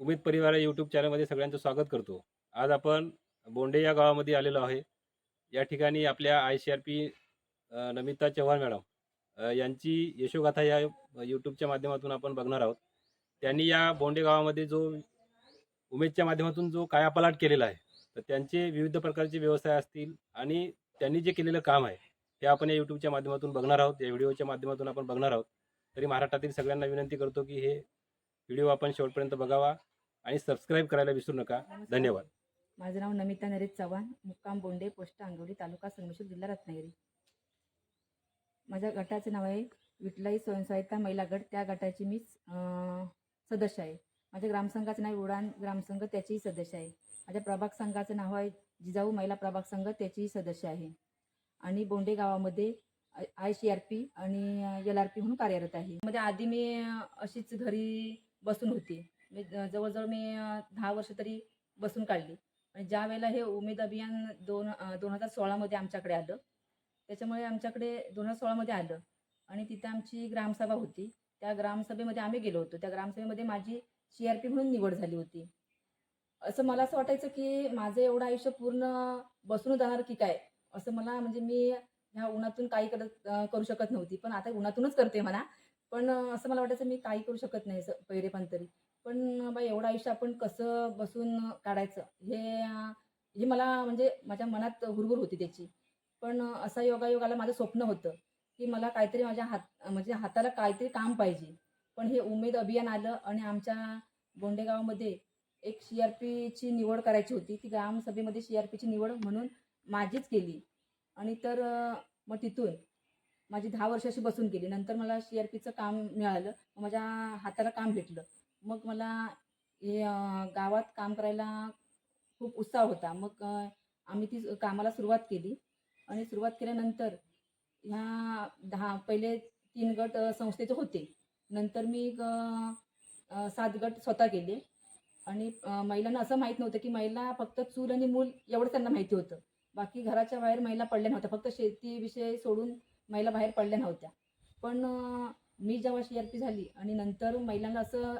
उमेद परिवार या यूट्यूब चॅनलमध्ये सगळ्यांचं स्वागत करतो. आज आपण बोंडे या गावामध्ये आलेलो आहे. या ठिकाणी आपल्या I C R P Namita Chavan madam यांची यशोगाथा या यूट्यूबच्या माध्यमातून आपण बघणार आहोत. त्यांनी या बोंडे गावामध्ये जो उमेदच्या माध्यमातून जो कायापालट केलेला आहे तर त्यांचे विविध प्रकारचे व्यवसाय असतील आणि त्यांनी जे केलेलं काम आहे हे आपण या यूट्यूबच्या माध्यमातून बघणार आहोत. या व्हिडिओच्या माध्यमातून आपण बघणार आहोत. तरी महाराष्ट्रातील सगळ्यांना विनंती करतो की हे व्हिडिओ आपण शेवटपर्यंत बघावा. आणि सबस्क्राईब करायला विसरू नका. धन्यवाद. माझं नाव नमिता नरेश चव्हाण मुक्काम बोंडे पोस्ट आंगवली तालुका संगमेश्वर जिल्हा रत्नागिरी. माझ्या गटाचं नाव आहे विठलाई स्वयंसहायता महिला गट. त्या गटाची मी सदस्य आहे. माझ्या ग्रामसंघाचं नाव उडान ग्रामसंघ त्याचीही सदस्य आहे. माझ्या प्रभाग संघाचं नाव आहे जिजाऊ महिला प्रभाग संघ त्याचीही सदस्य आहे. आणि बोंडे गावामध्ये आय सी आर पी आणि एल आर पी म्हणून कार्यरत आहे. मध्ये आधी मी अशीच घरी बसून होती. मी ज- जवळजवळ मी दहा वर्ष तरी बसून काढली. आणि ज्या वेळेला हे उमेद अभियान दोन दोन हजार सोळामध्ये आमच्याकडे आलं त्याच्यामुळे आमच्याकडे दोन हजार सोळामध्ये आलं. आणि तिथे आमची ग्रामसभा होती. त्या ग्रामसभेमध्ये आम्ही गेलो होतो. त्या ग्रामसभेमध्ये माझी सी आर पी म्हणून निवड झाली होती. असं मला असं वाटायचं की माझं एवढं आयुष्य पूर्ण बसून जाणार की काय? असं मला म्हणजे मी ह्या उन्हातून काही करत करू शकत नव्हती. पण आता उन्हातूनच करते म्हणा. पण असं मला वाटायचं मी काही करू शकत नाही असं पण तरी. पण बा एवढं आयुष्य आपण कसं बसून काढायचं? हे हे मला म्हणजे माझ्या मनात हुरहुर होती त्याची. पण असा योगायोगाला माझं स्वप्न होतं की मला काहीतरी माझ्या हात म्हणजे हाताला काहीतरी काम पाहिजे. पण हे उमेद अभियान आलं आणि आमच्या बोंडेगावमध्ये एक सी आर पीची निवड करायची होती. ती ग्रामसभेमध्ये सी आर पीची निवड म्हणून माझीच केली. आणि तर मग तिथून माझी दहा वर्ष अशी बसून गेली नंतर मला सी आर पीचं काम मिळालं. मग माझ्या हाताला काम भेटलं. मग मला हे गावात काम करायला खूप उत्साह होता. मग आम्ही ती कामाला सुरुवात केली आणि सुरुवात केल्यानंतर ह्या दहा पहिले तीन गट संस्थेचे होते. नंतर मी सात गट स्वतः केले आणि महिलांना असं माहीत नव्हतं की महिला फक्त चूल आणि मूल एवढं त्यांना माहिती होतं. बाकी घराच्या बाहेर महिला पडल्या नव्हत्या. फक्त शेतीविषयी सोडून महिला बाहेर पडल्या नव्हत्या. पण मी जेव्हा सी आर पी झाली आणि नंतर महिलांना असं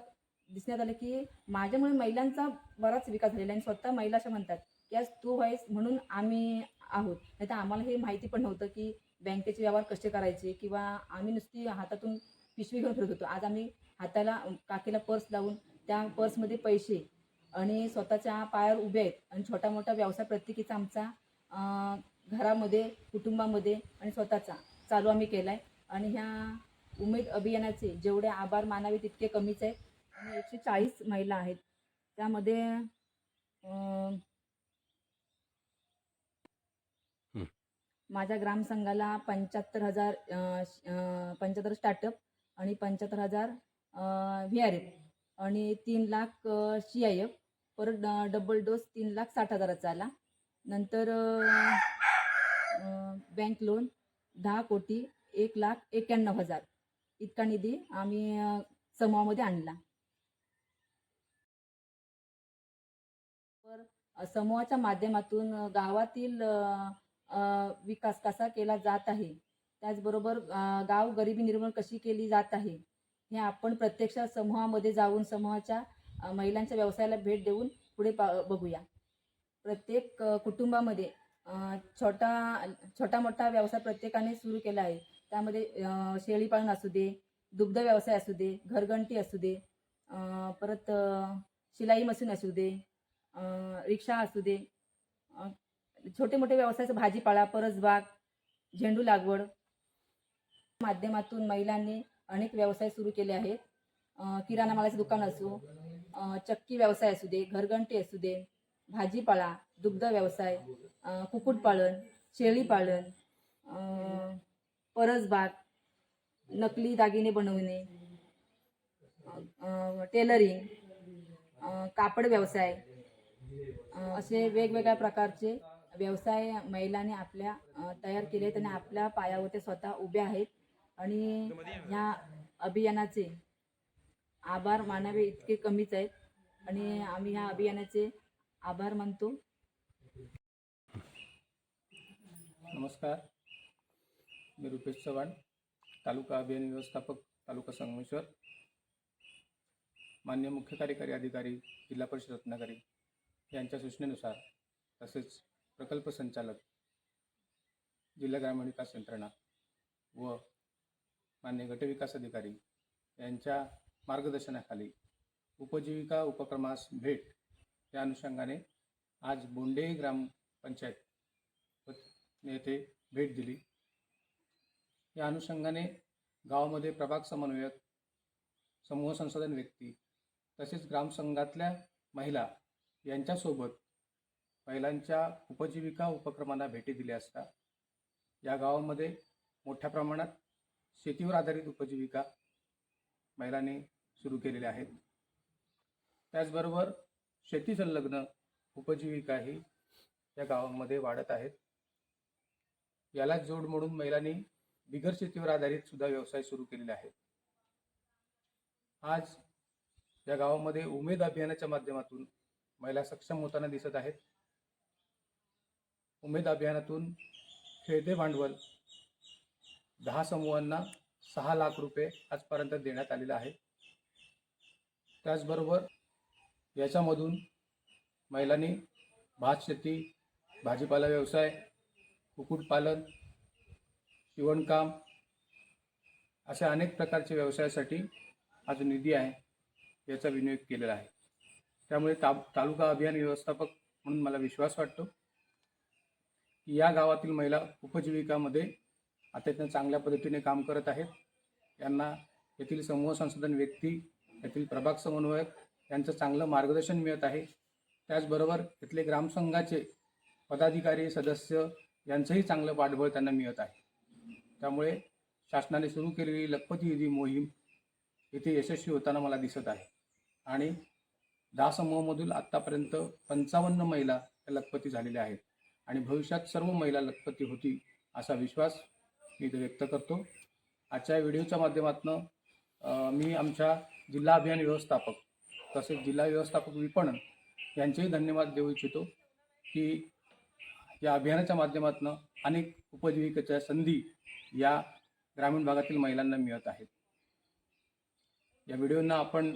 दिसण्यात आलं की माझ्यामुळे महिलांचा बराच विकास झालेला आणि स्वतः महिला अशा म्हणतात की आज तू व्हायस म्हणून आम्ही आहोत. नाही तर आम्हाला हे माहिती पण नव्हतं की बँकेचे व्यवहार कसे करायचे किंवा आम्ही नुसती हातातून पिशवी घेऊन फिरत होतो. आज आम्ही हाताला काकीला पर्स लावून त्या पर्समध्ये पैसे आणि स्वतःच्या पायावर उभे आहेत आणि छोटा मोठा व्यवसाय प्रत्येकीचा आमचा घरामध्ये कुटुंबामध्ये आणि स्वतःचा चालू आम्ही केला आहे आणि ह्या उमेद अभियानाचे जेवढे आभार मानावे तितके कमीच आहेत. आणि एकशे चाळीस महिला आहेत. त्यामध्ये. माझ्या ग्रामसंघाला पंच्याहत्तर हजार पंच्याहत्तर स्टार्टअप आणि पंच्याहत्तर हजार व्ही आर एफ आणि तीन लाख सी आय एफ परत डबल डोस तीन लाख साठ हजाराचा आला. नंतर बँक लोन दहा कोटी एक लाख एक्याण्णव हजार. इतका निधी आम्ही समूहामध्ये आणला. समूहाच्या माध्यमातून गावातील विकास कसा केला जात आहे? त्याचबरोबर गाव गरिबी निर्मूलन कशी केली जात आहे? हे आपण प्रत्यक्ष समूहामध्ये जाऊन समूहाच्या महिलांच्या व्यवसायाला भेट देऊन पुढे पा बघूया. प्रत्येक कुटुंबामध्ये छोटा छोटा मोठा व्यवसाय प्रत्येकाने सुरू केला आहे. त्यामध्ये शेळीपालन असू दे दुग्ध व्यवसाय असू दे घरगंटी असू दे परत शिलाई मशीन असू दे रिक्षा असू दे छोटे मोठे व्यवसायाचं भाजीपाला परसबाग झेंडू लागवड माध्यमातून महिलांनी अनेक व्यवसाय सुरू केले आहेत. किराणा मालाचे दुकान असू चक्की व्यवसाय असू दे घरगंटी असू दे भाजीपाला दुग्ध व्यवसाय कुक्कुटपालन शेळीपालन परसबाग नकली दागिने बनवणे टेलरिंग कापड व्यवसाय असे वेगवेगळ्या प्रकारचे व्यवसाय महिलांनी आपल्या तयार केले आहेत आणि आपल्या पायावर ते स्वतः उभे आहेत. आणि ह्या अभियानाचे आभार मानावे इतके कमीच आहेत. आणि आम्ही ह्या अभियानाचे आभार मानतो. नमस्कार. मी रुपेश चव्हाण तालुका अभियान व्यवस्थापक तालुका संगमेश्वर मान्य मुख्य कार्यकारी अधिकारी जिल्हा परिषद रत्नागिरी. यांच्या सूचनेनुसार तसेच प्रकल्प संचालक जिल्हा ग्रामीण विकास यंत्रणा व मान्य गटविकास अधिकारी यांच्या मार्गदर्शनाखाली उपजीविका उपक्रमास भेट या अनुषंगाने आज बोंडे ग्रामपंचायत येथे भेट दिली. या अनुषंगाने गावामध्ये प्रभाग समन्वयक समूह संसाधन व्यक्ती तसेच ग्रामसंघातल्या महिला यांच्यासोबत महिलांच्या उपजीविका उपक्रमांना भेटी दिल्या असता या गावामध्ये मोठ्या प्रमाणात शेतीवर आधारित उपजीविका महिलांनी सुरू केलेल्या आहेत. त्याचबरोबर शेती संलग्न उपजीविकाही या गावामध्ये वाढत आहेत. याला जोड म्हणून महिलांनी बिगर शेतीवर आधारित सुद्धा व्यवसाय सुरू केलेले आहेत. आज या गावामध्ये उमेद अभियानाच्या माध्यमातून महिला सक्षम होताना दिसत आहेत. उमेद अभियानातून खेळते भांडवल दहा समूहांना सहा लाख रुपये आजपर्यंत देण्यात आलेलं आहे. त्याचबरोबर याच्यामधून महिलांनी भात शेती भाजीपाला व्यवसाय कुक्कुटपालन शिवणकाम अशा अनेक प्रकारच्या व्यवसायासाठी आज निधी आहे याचा विनियोग केलेला आहे. त्यामुळे ता तालुका अभियान व्यवस्थापक म्हणून मला विश्वास वाटतो. की या गावातील महिला उपजीविकामध्ये अत्यंत चांगल्या पद्धतीने काम करत आहेत. यांना येथील समूह संसाधन व्यक्ती येथील प्रभाग समन्वयक यांचं चांगलं मार्गदर्शन मिळत आहे. त्याचबरोबर इथले ग्रामसंघाचे पदाधिकारी सदस्य यांचंही चांगलं पाठबळ त्यांना मिळत आहे. त्यामुळे शासनाने सुरू केलेली लखपती विधी मोहीम इथे यशस्वी होताना मला दिसत आहे. आणि दहा समूहामधील आत्तापर्यंत पंचावन्न महिला या लखपती झालेल्या आहेत. आणि भविष्यात सर्व महिला लखपती होती असा विश्वास मी इथे व्यक्त करतो. आजच्या व्हिडिओच्या माध्यमातून मी आमच्या जिल्हा अभियान व्यवस्थापक तसेच जिल्हा व्यवस्थापक विपणन यांचेही धन्यवाद देऊ इच्छितो की या अभियानाच्या माध्यमातून अनेक उपजीविकेच्या संधी या ग्रामीण भागातील महिलांना मिळत आहेत. या व्हिडिओना आपण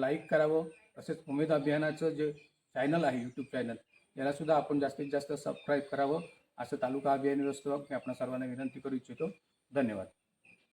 लाईक करावं तसेच उमेद अभियानाचं जे चॅनल आहे यूट्यूब चॅनल याला सुद्धा आपण जास्तीत जास्त सबस्क्राईब करावं असं तालुका अभियान व्यवस्थापक मी आपण सर्वांना विनंती करू इच्छितो. धन्यवाद.